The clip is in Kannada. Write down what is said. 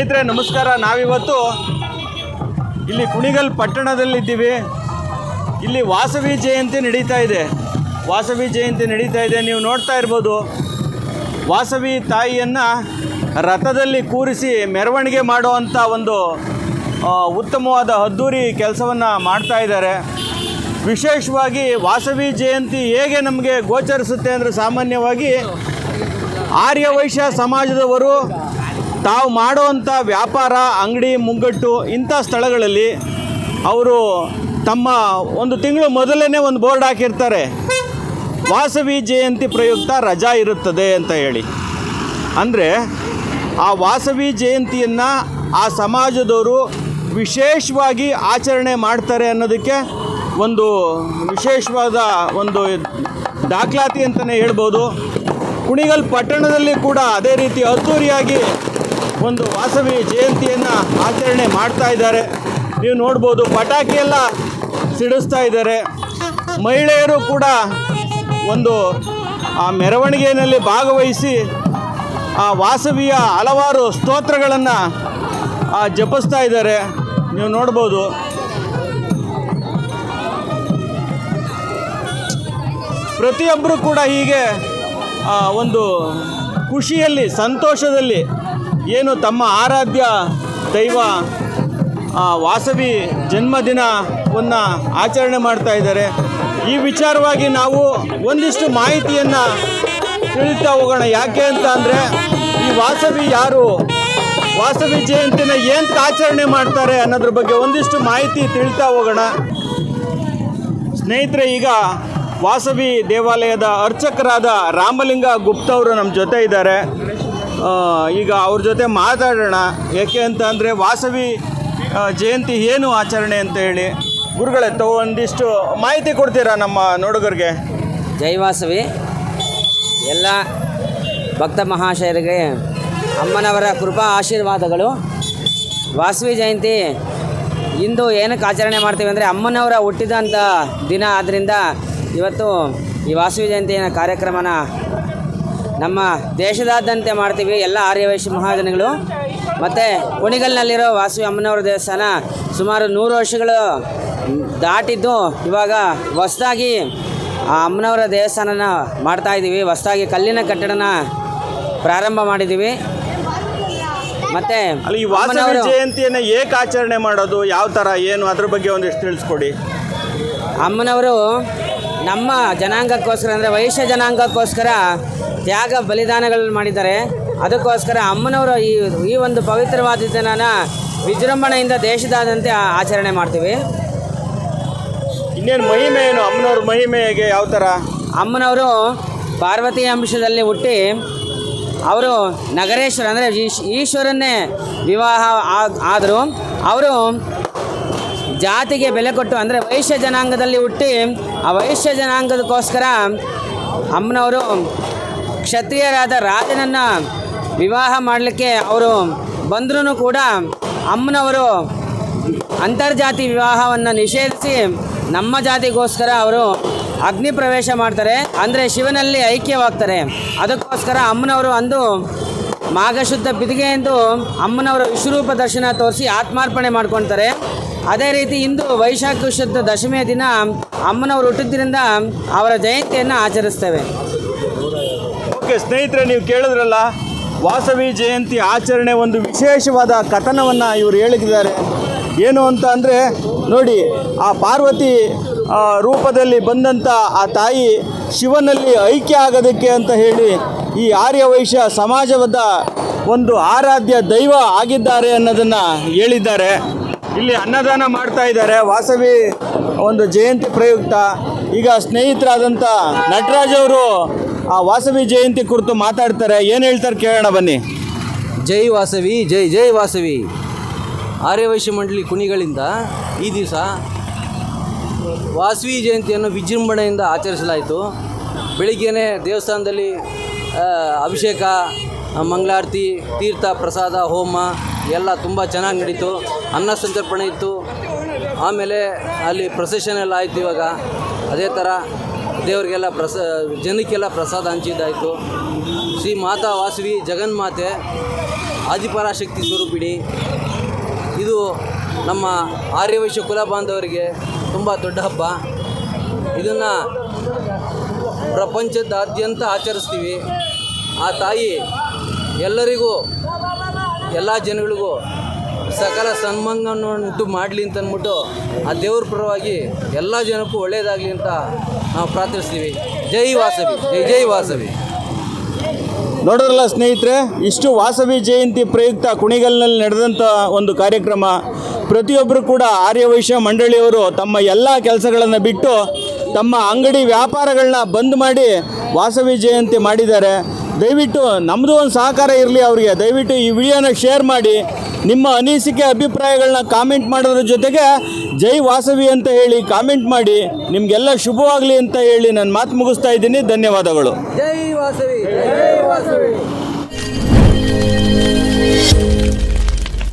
ಸ್ನೇಹಿತರೆ, ನಮಸ್ಕಾರ. ನಾವಿವತ್ತು ಇಲ್ಲಿ ಕುಣಿಗಲ್ ಪಟ್ಟಣದಲ್ಲಿದ್ದೀವಿ. ಇಲ್ಲಿ ವಾಸವಿ ಜಯಂತಿ ನಡೀತಾ ಇದೆ. ವಾಸವಿ ಜಯಂತಿ ನಡೀತಾ ಇದೆ. ನೀವು ನೋಡ್ತಾ ಇರ್ಬೋದು, ವಾಸವಿ ತಾಯಿಯನ್ನು ರಥದಲ್ಲಿ ಕೂರಿಸಿ ಮೆರವಣಿಗೆ ಮಾಡುವಂಥ ಒಂದು ಉತ್ತಮವಾದ ಅದ್ದೂರಿ ಕೆಲಸವನ್ನು ಮಾಡ್ತಾ ಇದ್ದಾರೆ. ವಿಶೇಷವಾಗಿ ವಾಸವಿ ಜಯಂತಿ ಹೇಗೆ ನಮಗೆ ಗೋಚರಿಸುತ್ತೆ ಅಂದರೆ ಸಾಮಾನ್ಯವಾಗಿ ಆರ್ಯ ವೈಶ್ಯ ಸಮಾಜದವರು ತಾವು ಮಾಡುವಂಥ ವ್ಯಾಪಾರ, ಅಂಗಡಿ, ಮುಂಗಟ್ಟು ಇಂಥ ಸ್ಥಳಗಳಲ್ಲಿ ಅವರು ತಮ್ಮ ಒಂದು ತಿಂಗಳು ಮೊದಲೇ ಒಂದು ಬೋರ್ಡ್ ಹಾಕಿರ್ತಾರೆ. ವಾಸವಿ ಜಯಂತಿ ಪ್ರಯುಕ್ತ ರಜಾ ಇರುತ್ತದೆ ಅಂತ ಹೇಳಿ. ಅಂದರೆ ಆ ವಾಸವಿ ಜಯಂತಿಯನ್ನು ಆ ಸಮಾಜದವರು ವಿಶೇಷವಾಗಿ ಆಚರಣೆ ಮಾಡ್ತಾರೆ ಅನ್ನೋದಕ್ಕೆ ಒಂದು ವಿಶೇಷವಾದ ಒಂದು ದಾಖಲಾತಿ ಅಂತಲೇ ಹೇಳ್ಬೋದು. ಕುಣಿಗಲ್ ಪಟ್ಟಣದಲ್ಲಿ ಕೂಡ ಅದೇ ರೀತಿ ಅದ್ದೂರಿಯಾಗಿ ಒಂದು ವಾಸವಿ ಜಯಂತಿಯನ್ನು ಆಚರಣೆ ಮಾಡ್ತಾ ಇದ್ದಾರೆ. ನೀವು ನೋಡ್ಬೋದು ಪಟಾಕಿ ಎಲ್ಲ ಸಿಡಿಸ್ತಾ ಇದ್ದಾರೆ. ಮಹಿಳೆಯರು ಕೂಡ ಒಂದು, ಆ ಮೆರವಣಿಗೆಯಲ್ಲಿ ಭಾಗವಹಿಸಿ, ಆ ವಾಸವಿಯ ಹಲವಾರು ಸ್ತೋತ್ರಗಳನ್ನು ಜಪಿಸ್ತಾ ಇದ್ದಾರೆ. ನೀವು ನೋಡ್ಬೋದು. ಪ್ರತಿಯೊಬ್ಬರು ಕೂಡ ಹೀಗೆ ಒಂದು ಖುಷಿಯಲ್ಲಿ, ಸಂತೋಷದಲ್ಲಿ ಏನು ತಮ್ಮ ಆರಾಧ್ಯ ದೈವ ವಾಸವಿ ಜನ್ಮದಿನವನ್ನು ಆಚರಣೆ ಮಾಡ್ತಾ ಇದ್ದಾರೆ. ಈ ವಿಚಾರವಾಗಿ ನಾವು ಒಂದಿಷ್ಟು ಮಾಹಿತಿಯನ್ನು ತಿಳಿತಾ ಹೋಗೋಣ. ಯಾಕೆ ಅಂತ ಅಂದರೆ, ಈ ವಾಸವಿ ಯಾರು? ವಾಸವಿ ಜಯಂತಿನ ಏನು ಆಚರಣೆ ಮಾಡ್ತಾರೆ ಅನ್ನೋದ್ರ ಬಗ್ಗೆ ಒಂದಿಷ್ಟು ಮಾಹಿತಿ ತಿಳಿತಾ ಹೋಗೋಣ. ಸ್ನೇಹಿತರೆ, ಈಗ ವಾಸವಿ ದೇವಾಲಯದ ಅರ್ಚಕರಾದ ರಾಮಲಿಂಗ ಗುಪ್ತ ಅವರು ನಮ್ಮ ಜೊತೆ ಇದ್ದಾರೆ. ಈಗ ಅವ್ರ ಜೊತೆ ಮಾತಾಡೋಣ. ಯಾಕೆ ಅಂತ ಅಂದರೆ ವಾಸವಿ ಜಯಂತಿ ಏನು ಆಚರಣೆ ಅಂತ ಹೇಳಿ. ಗುರುಗಳೇ ತಾವು ಒಂದಿಷ್ಟು ಮಾಹಿತಿ ಕೊಡ್ತೀರಾ ನಮ್ಮ ನೋಡುಗರಿಗೆ? ಜೈ ವಾಸವಿ. ಎಲ್ಲ ಭಕ್ತ ಮಹಾಶಯರಿಗೆ ಅಮ್ಮನವರ ಕೃಪಾ ಆಶೀರ್ವಾದಗಳು. ವಾಸವಿ ಜಯಂತಿ ಇಂದು ಏನಕ್ಕೆ ಆಚರಣೆ ಮಾಡ್ತೀವಿ ಅಂದರೆ ಅಮ್ಮನವರ ಹುಟ್ಟಿದಂಥ ದಿನ ಆದ್ದರಿಂದ ಇವತ್ತು ಈ ವಾಸವಿ ಜಯಂತಿಯ ಕಾರ್ಯಕ್ರಮನ ನಮ್ಮ ದೇಶದಾದ್ಯಂತ ಮಾಡ್ತೀವಿ ಎಲ್ಲ ಆರ್ಯವೈಶ್ಯ ಮಹಾಜನಗಳು. ಮತ್ತು ಕುಣಿಗಲ್ನಲ್ಲಿರೋ ವಾಸವಿ ಅಮ್ಮನವರ ದೇವಸ್ಥಾನ ಸುಮಾರು ನೂರು ವರ್ಷಗಳು ದಾಟಿದ್ದು ಇವಾಗ ಹೊಸದಾಗಿ ಆ ಅಮ್ಮನವರ ದೇವಸ್ಥಾನನ ಮಾಡ್ತಾ ಇದ್ದೀವಿ. ಹೊಸದಾಗಿ ಕಲ್ಲಿನ ಕಟ್ಟಡನ ಪ್ರಾರಂಭ ಮಾಡಿದ್ದೀವಿ. ಮತ್ತೆ ಅಲ್ಲಿ ಈ ವಾಸವಿ ಜಯಂತಿಯನ್ನು ಏಕೆ ಆಚರಣೆ ಮಾಡೋದು ಯಾವ ಥರ ಏನು ಅದ್ರ ಬಗ್ಗೆ ಒಂದಿಷ್ಟು ತಿಳಿಸ್ಕೊಡಿ. ಅಮ್ಮನವರು ನಮ್ಮ ಜನಾಂಗಕ್ಕೋಸ್ಕರ ಅಂದರೆ ವೈಶ್ಯ ಜನಾಂಗಕ್ಕೋಸ್ಕರ ತ್ಯಾಗ ಬಲಿದಾನಗಳನ್ನು ಮಾಡಿದ್ದಾರೆ. ಅದಕ್ಕೋಸ್ಕರ ಅಮ್ಮನವರು ಈ ಈ ಒಂದು ಪವಿತ್ರವಾದ ದಿನನ ವಿಜೃಂಭಣೆಯಿಂದ ದೇಶದಾದಂತೆ ಆಚರಣೆ ಮಾಡ್ತೀವಿ. ಇನ್ನೇನು ಮಹಿಮೆ ಏನು? ಅಮ್ಮನವ್ರ ಮಹಿಮೆ ಹೇಗೆ ಯಾವ ಥರ ಅಮ್ಮನವರು ಪಾರ್ವತಿ ಅಂಶದಲ್ಲಿ ಹುಟ್ಟಿ ಅವರು ನಗರೇಶ್ವರ ಅಂದರೆ ಈಶ್ ಈಶ್ವರನ್ನೇ ವಿವಾಹ ಆದರು. ಅವರು ಜಾತಿಗೆ ಬೆಲೆ ಕೊಟ್ಟು ಅಂದರೆ ವೈಶ್ಯ ಜನಾಂಗದಲ್ಲಿ ಹುಟ್ಟಿ ಆ ವೈಶ್ಯ ಜನಾಂಗದಕ್ಕೋಸ್ಕರ ಅಮ್ಮನವರು ಕ್ಷತ್ರಿಯರಾದ ರಾಜನನ್ನು ವಿವಾಹ ಮಾಡಲಿಕ್ಕೆ ಅವರು ಬಂದರೂ ಕೂಡ ಅಮ್ಮನವರು ಅಂತರ್ಜಾತಿ ವಿವಾಹವನ್ನು ನಿಷೇಧಿಸಿ ನಮ್ಮ ಜಾತಿಗೋಸ್ಕರ ಅವರು ಅಗ್ನಿ ಪ್ರವೇಶ ಮಾಡ್ತಾರೆ. ಅಂದರೆ ಶಿವನಲ್ಲಿ ಐಕ್ಯವಾಗ್ತಾರೆ. ಅದಕ್ಕೋಸ್ಕರ ಅಮ್ಮನವರು ಅಂದು ಮಾಘಶುದ್ಧ ಬಿದಿಗೆ ಎಂದು ಅಮ್ಮನವರ ವಿಶ್ವರೂಪ ದರ್ಶನ ತೋರಿಸಿ ಆತ್ಮಾರ್ಪಣೆ ಮಾಡ್ಕೊತಾರೆ. ಅದೇ ರೀತಿ ಇಂದು ವೈಶಾಖ ಶುದ್ಧ ದಶಮಿಯ ದಿನ ಅಮ್ಮನವರು ಹುಟ್ಟಿದ್ದರಿಂದ ಅವರ ಜಯಂತಿಯನ್ನು ಆಚರಿಸ್ತೇವೆ. ಓಕೆ, ಸ್ನೇಹಿತರೆ, ನೀವು ಕೇಳಿದ್ರಲ್ಲ, ವಾಸವಿ ಜಯಂತಿ ಆಚರಣೆ ಒಂದು ವಿಶೇಷವಾದ ಕಥನವನ್ನು ಇವರು ಹೇಳಿದ್ದಾರೆ. ಏನು ಅಂತ ಅಂದರೆ, ನೋಡಿ, ಆ ಪಾರ್ವತಿ ರೂಪದಲ್ಲಿ ಬಂದಂಥ ಆ ತಾಯಿ ಶಿವನಲ್ಲಿ ಐಕ್ಯ ಆಗೋದಕ್ಕೆ ಅಂತ ಹೇಳಿ ಈ ಆರ್ಯ ವೈಶ್ಯ ಸಮಾಜದ ಒಂದು ಆರಾಧ್ಯ ದೈವ ಆಗಿದ್ದಾರೆ ಅನ್ನೋದನ್ನು ಹೇಳಿದ್ದಾರೆ. ಇಲ್ಲಿ ಅನ್ನದಾನ ಮಾಡ್ತಾ ಇದ್ದಾರೆ. ವಾಸವಿ ಒಂದು ಜಯಂತಿ ಪ್ರಯುಕ್ತ. ಈಗ ಸ್ನೇಹಿತರಾದಂಥ ನಟರಾಜ್ ಅವರು ಆ ವಾಸವಿ ಜಯಂತಿ ಕುರಿತು ಮಾತಾಡ್ತಾರೆ. ಏನು ಹೇಳ್ತಾರೆ ಕೇಳೋಣ ಬನ್ನಿ. ಜೈ ವಾಸವಿ, ಜೈ ಜೈ ವಾಸವಿ. ಆರ್ಯವೈಶ್ಯ ಮಂಡಳಿ ಕುಣಿಗಳಿಂದ ಈ ದಿವಸ ವಾಸವಿ ಜಯಂತಿಯನ್ನು ವಿಜೃಂಭಣೆಯಿಂದ ಆಚರಿಸಲಾಯಿತು. ಬೆಳಿಗ್ಗೆನೇ ದೇವಸ್ಥಾನದಲ್ಲಿ ಅಭಿಷೇಕ, ಮಂಗಳಾರತಿ, ತೀರ್ಥ, ಪ್ರಸಾದ, ಹೋಮ, ಎಲ್ಲ ತುಂಬ ಚೆನ್ನಾಗಿ ನಡೀತು. ಅನ್ನ ಸಂತರ್ಪಣೆ ಇತ್ತು. ಆಮೇಲೆ ಅಲ್ಲಿ ಪ್ರೊಸೆಷನ್ ಎಲ್ಲ ಆಯಿತು ಇವಾಗ. ಅದೇ ಥರ ದೇವರಿಗೆಲ್ಲ ಪ್ರಸ, ಜನಕ್ಕೆಲ್ಲ ಪ್ರಸಾದ ಹಂಚಿದ್ದಾಯಿತು. ಶ್ರೀ ಮಾತಾ ವಾಸವಿ ಜಗನ್ಮಾತೆ ಆದಿಪರಾಶಕ್ತಿ ಸ್ವರೂಪಿಣಿ. ಇದು ನಮ್ಮ ಆರ್ಯವೈಶ್ಯ ಕುಲ ಬಾಂಧವರಿಗೆ ತುಂಬ ದೊಡ್ಡ ಹಬ್ಬ. ಇದನ್ನು ಪ್ರಪಂಚದಾದ್ಯಂತ ಆಚರಿಸ್ತೀವಿ. ಆ ತಾಯಿ ಎಲ್ಲರಿಗೂ, ಎಲ್ಲ ಜನಗಳಿಗೂ ಸಕಲ ಸನ್ಮಾನವನ್ನು ಉಂಟು ಮಾಡಲಿ ಅಂತ ಅಂದ್ಬಿಟ್ಟು ಆ ದೇವ್ರ ಪರವಾಗಿ ಎಲ್ಲ ಜನಕ್ಕೂ ಒಳ್ಳೆಯದಾಗಲಿ ಅಂತ ನಾವು ಪ್ರಾರ್ಥಿಸ್ತೀವಿ. ಜೈ ವಾಸವಿ, ಜೈ ಜೈ ವಾಸವಿ. ನೋಡಿದ್ರಲ್ಲ ಸ್ನೇಹಿತರೆ, ಇಷ್ಟು ವಾಸವಿ ಜಯಂತಿ ಪ್ರಯುಕ್ತ ಕುಣಿಗಲ್ನಲ್ಲಿ ನಡೆದಂಥ ಒಂದು ಕಾರ್ಯಕ್ರಮ. ಪ್ರತಿಯೊಬ್ಬರು ಕೂಡ ಆರ್ಯವೈಶ್ಯ ಮಂಡಳಿಯವರು ತಮ್ಮ ಎಲ್ಲ ಕೆಲಸಗಳನ್ನು ಬಿಟ್ಟು ತಮ್ಮ ಅಂಗಡಿ ವ್ಯಾಪಾರಗಳನ್ನ ಬಂದ್ ಮಾಡಿ ವಾಸವಿ ಜಯಂತಿ ಮಾಡಿದ್ದಾರೆ. ದಯವಿಟ್ಟು ನಮ್ಮದು ಒಂದು ಸಹಕಾರ ಇರಲಿ ಅವರಿಗೆ. ದಯವಿಟ್ಟು ಈ ವಿಡಿಯೋನ ಶೇರ್ ಮಾಡಿ. ನಿಮ್ಮ ಅನಿಸಿಕೆ, ಅಭಿಪ್ರಾಯಗಳನ್ನ ಕಾಮೆಂಟ್ ಮಾಡೋದ್ರ ಜೊತೆಗೆ ಜೈ ವಾಸವಿ ಅಂತ ಹೇಳಿ ಕಾಮೆಂಟ್ ಮಾಡಿ. ನಿಮಗೆಲ್ಲ ಶುಭವಾಗಲಿ ಅಂತ ಹೇಳಿ ನಾನು ಮಾತು ಮುಗಿಸ್ತಾ ಇದ್ದೀನಿ. ಧನ್ಯವಾದಗಳು. ಜೈ ವಾಸವಿ ಜೈ ವಾಸವಿ.